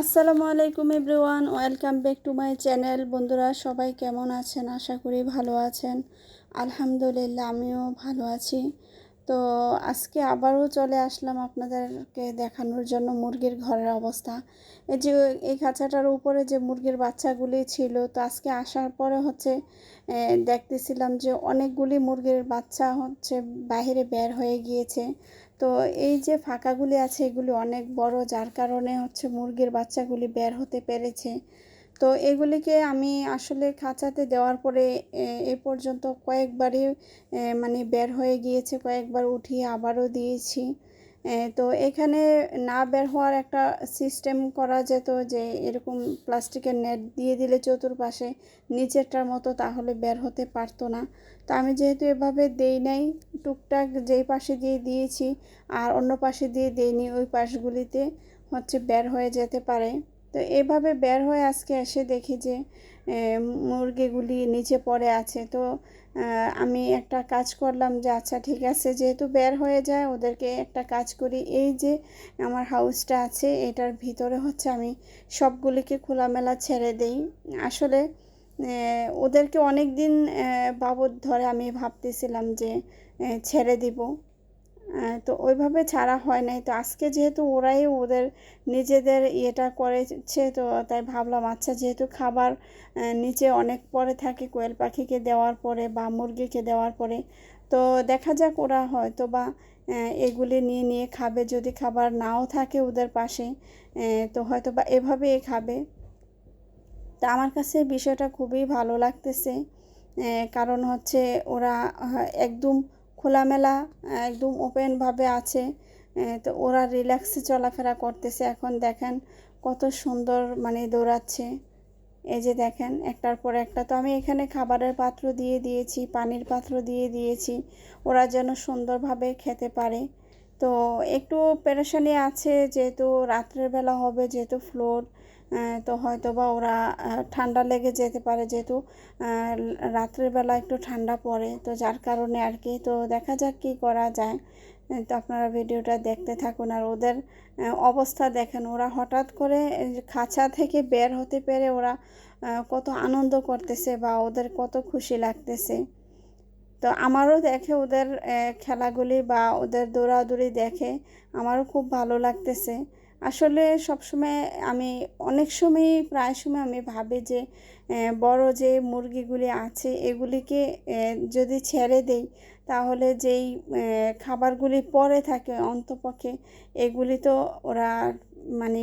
আসসালামু আলাইকুম everyone, welcome back to my channel. বন্ধুরা, সবাই কেমন আছেন? আশা করি ভালো আছেন। আলহামদুলিল্লাহ, আমিও ভালো আছি। তো আজকে আবারও চলে আসলাম আপনাদেরকে দেখানোর জন্য মুরগির ঘরের অবস্থা। এই যে এই খাঁচাটার উপরে যে মুরগির বাচ্চাগুলি ছিল, তো আজকে আসার পরে হচ্ছে দেখতেছিলাম যে অনেকগুলি মুরগির বাচ্চা হচ্ছে বাহিরে বের হয়ে গিয়েছে। তো এই যে ফাঁকাগুলি আছে, এগুলি অনেক বড়, যার কারণে হচ্ছে মুরগির বাচ্চাগুলি বের হতে পেরেছে। তো এগুলিকে আমি আসলে খাঁচাতে দেওয়ার পরে, এ পর্যন্ত কয়েকবারই মানে বের হয়ে গিয়েছে, কয়েকবার উঠিয়ে আবারও দিয়েছি। তো এখানে না বের হওয়ার একটা সিস্টেম করা যেত যে, এরকম প্লাস্টিকের নেট দিয়ে দিলে চতুর্পাশে নিচেরটার মতো তাহলে বের হতে পারতো না। তো আমি যেহেতু এভাবে দেই নাই, টুকটাক যেই পাশে দিয়ে দিয়েছি আর অন্য পাশে দিয়ে দিইনি, ওই পাশগুলিতে হচ্ছে বের হয়ে যেতে পারে। তো এভাবে বের হয়ে আজকে এসে দেখি যে মুরগিগুলি নিচে পড়ে আছে। তো আমি একটা কাজ করলাম যে আচ্ছা ঠিক আছে, যেহেতু বের হয়ে যায়, ওদেরকে একটা কাজ করি। এই যে, আমার হাউসটা আছে, এটার ভিতরে হচ্ছে আমি সবগুলিকে খোলামেলা ছেড়ে দেই। আসলে ওদেরকে অনেক দিন বাবদ ধরে আমি ভাবতেছিলাম যে ছেড়ে দিব। তো ওইভাবে ছাড়া হয় নাই। তো আজকে যেহেতু ওরাই ওদের নিজেদের ইয়েটা করেছে, তো তাই ভাবলাম আচ্ছা যেহেতু খাবার নিচে অনেক পরে থাকে কোয়েল পাখিকে দেওয়ার পরে বা মুরগিকে দেওয়ার পরে, তো দেখা যাক ওরা হয়তো বা এগুলি নিয়ে নিয়ে খাবে। যদি খাবার নাও থাকে ওদের পাশে তো হয়তো বা এভাবে খাবে। তা আমার কাছে বিষয়টা খুবই ভালো লাগতেছে কারণ হচ্ছে ওরা একদম খোলামেলা, একদম ওপেনভাবে আছে তো ওরা রিল্যাক্সে চলাফেরা করতেছে। এখন দেখেন কত সুন্দর মানে দৌড়াচ্ছে। এই যে দেখেন, একটার পর একটা। তো আমি এখানে খাবারের পাত্র দিয়ে দিয়েছি, পানির পাত্র দিয়ে দিয়েছি। ওরা যেন সুন্দরভাবে খেতে পারে। তো একটু পেরেশানি আছে যেহেতু রাত্রের বেলা হবে, যেহেতু ফ্লোর তো হয়তো বা ওরা ঠান্ডা লেগে যেতে পারে যেহেতু রাত্রের বেলা একটু ঠান্ডা পড়ে। তো যার কারণে আর কি, তো দেখা যাক কী করা যায়। তো আপনারা ভিডিওটা দেখতে থাকুন আর ওদের অবস্থা দেখেন। ওরা হঠাৎ করে খাঁচা থেকে বের হতে পেরে ওরা কত আনন্দ করতেছে বা ওদের কত খুশি লাগতেছে। তো আমারও দেখে ওদের খেলাগুলি বা ওদের দৌড়াদৌড়ি দেখে আমারও খুব ভালো লাগতেছে। আসলে সবসময় আমি, অনেক সময় প্রায় সময় আমি ভাবি যে বড় যে মুরগিগুলি আছে এগুলিকে যদি ছেড়ে দেই তাহলে যেই খাবারগুলি পরে থাকে অন্তপক্ষে এগুলি তো ওরা মানে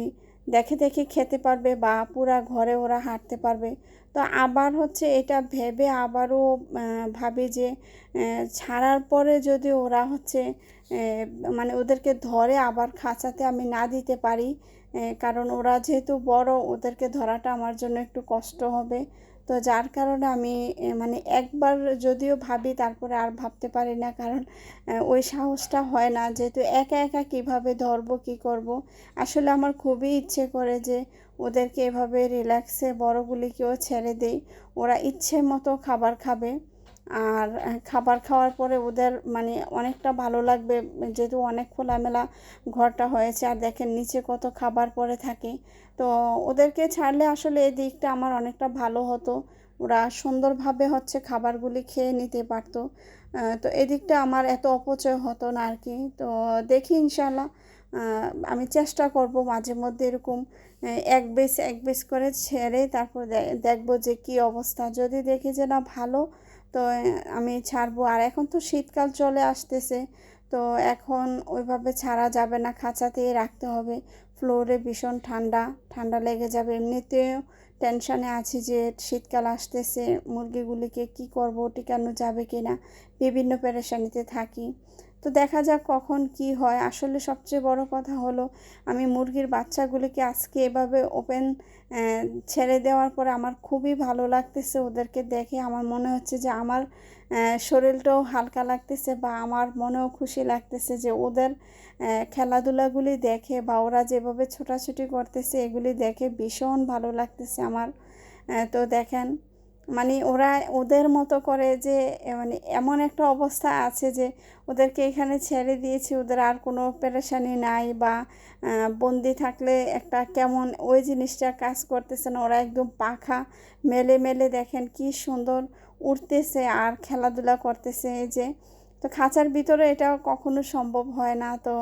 দেখে দেখে খেতে পারবে বা পুরা ঘরে ওরা হাঁটতে পারবে। তো আবার হচ্ছে এটা ভেবে আবারও ভাবে যে ছাড়ার পরে যদি ওরা হচ্ছে মানে ওদেরকে ধরে আবার খাঁচাতে আমি না দিতে পারি কারণ ওরা যেহেতু বড়, ওদেরকে ধরাটা আমার জন্য একটু কষ্ট হবে। তো যার কারণে আমি মানে একবার যদিও ভাবি, তারপরে আর ভাবতে পারি না, কারণ ওই সাহসটা হয় না যেহেতু একা একা কীভাবে ধরবো, কি করব। আসলে আমার খুবই ইচ্ছে করে যে ওদেরকে এভাবে রিল্যাক্সে বড়গুলিকেও ছেড়ে দেই। ওরা ইচ্ছে মতো খাবার খাবে। আর খাবার খাওয়ার পরে ওদের মানে অনেকটা ভালো লাগবে, যেহেতু অনেক খোলামেলা ঘরটা হয়েছে আর দেখেন নিচে কত খাবার পরে থাকে। তো ওদেরকে ছাড়লে আসলে এই দিকটা আমার অনেকটা ভালো হতো। ওরা সুন্দরভাবে হচ্ছে খাবারগুলি খেয়ে নিতে পারতো। তো এদিকটা আমার এত অপচয় হতো না আর কি। তো দেখি ইনশাল্লাহ আমি চেষ্টা করব মাঝে মধ্যে এরকম এক বেস এক বেস করে ছেড়ে তারপর দেখব যে কি অবস্থা। যদি দেখি যে না ভালো তো আমি ছাড়বো। আর এখন তো শীতকাল চলে আসতেছে, তো এখন ওইভাবে ছাড়া যাবে না, খাঁচাতেই রাখতে হবে। ফ্লোরে ভীষণ ঠান্ডা ঠান্ডা লেগে যাবে। এমনিতেও টেনশানে আছি যে শীতকাল আসতেছে, মুরগিগুলিকে কি করব, টিকানো যাবে কি না বিভিন্ন পেরেশানিতে থাকি। তো দেখা যাক কখন কি হয়। আসলে সবচেয়ে বড় কথা হলো, আমি মুরগির বাচ্চাগুলিকে আজকে এভাবে ওপেন ছেড়ে দেওয়ার পরে আমার খুবই ভালো লাগতেছে ওদেরকে দেখে। আমার মনে হচ্ছে যে আমার শরীরটাও হালকা লাগতেছে বা আমার মনেও খুশি লাগতেছে যে ওদের খেলাধুলাগুলি দেখে বা ওরা যেভাবে ছোটাছুটি করতেছে এগুলি দেখে ভীষণ ভালো লাগতেছে আমার। তো দেখেন মানে ওরা ওদের মতো করে যে মানে এমন একটা অবস্থা আছে যে, ওদেরকে এখানে ছেড়ে দিয়েছি, ওদের আর কোনো পেরেশানি নাই বা বন্দি থাকলে একটা কেমন, ওই জিনিসটা কাজ করতেছে না। ওরা একদম পাখা মেলে মেলে দেখেন কি সুন্দর উঠতেছে আর খেলাধুলা করতেছে এই যে। তো খাঁচার ভিতরে এটা কখনো সম্ভব হয় না। তো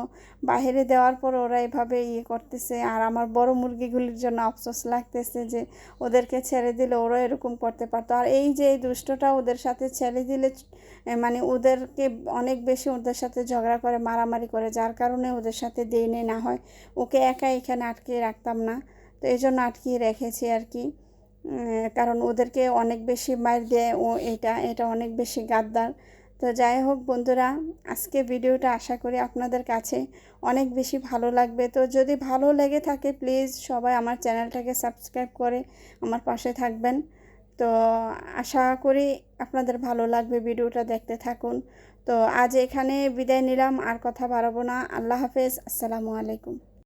বাহিরে দেওয়ার পর ওরা এভাবে ইয়ে করতেছে। আর আমার বড় মুরগিগুলির জন্য আফসোস লাগতেছে যে ওদেরকে ছেড়ে দিলে ওরা এরকম করতে পারতো। আর এই যে এই দুষ্টটা ওদের সাথে ছেড়ে দিলে মানে ওদেরকে অনেক বেশি ওদের সাথে ঝগড়া করে, মারামারি করে, যার কারণে ওদের সাথে দেনে না হয়। ওকে একা এখানে আটকিয়ে রাখতাম না। তো এই জন্য আটকিয়ে রেখেছি আর কি। কারণ ওদেরকে অনেক বেশি মার দেয় ও এটা এটা অনেক বেশি গাদ্দার। তো যাই হোক বন্ধুরা, আজকে ভিডিওটা আশা করি আপনাদের কাছে অনেক বেশি ভালো লাগবে। তো যদি ভালো লেগে থাকে প্লিজ সবাই আমার চ্যানেলটাকে সাবস্ক্রাইব করে আমার পাশে থাকবেন। তো আশা করি আপনাদের ভালো লাগবে ভিডিওটা দেখতে থাকুন। তো আজ এখানে বিদায় নিলাম, আর কথা বাড়াবো না। আল্লাহ হাফেজ, আসসালামু আলাইকুম।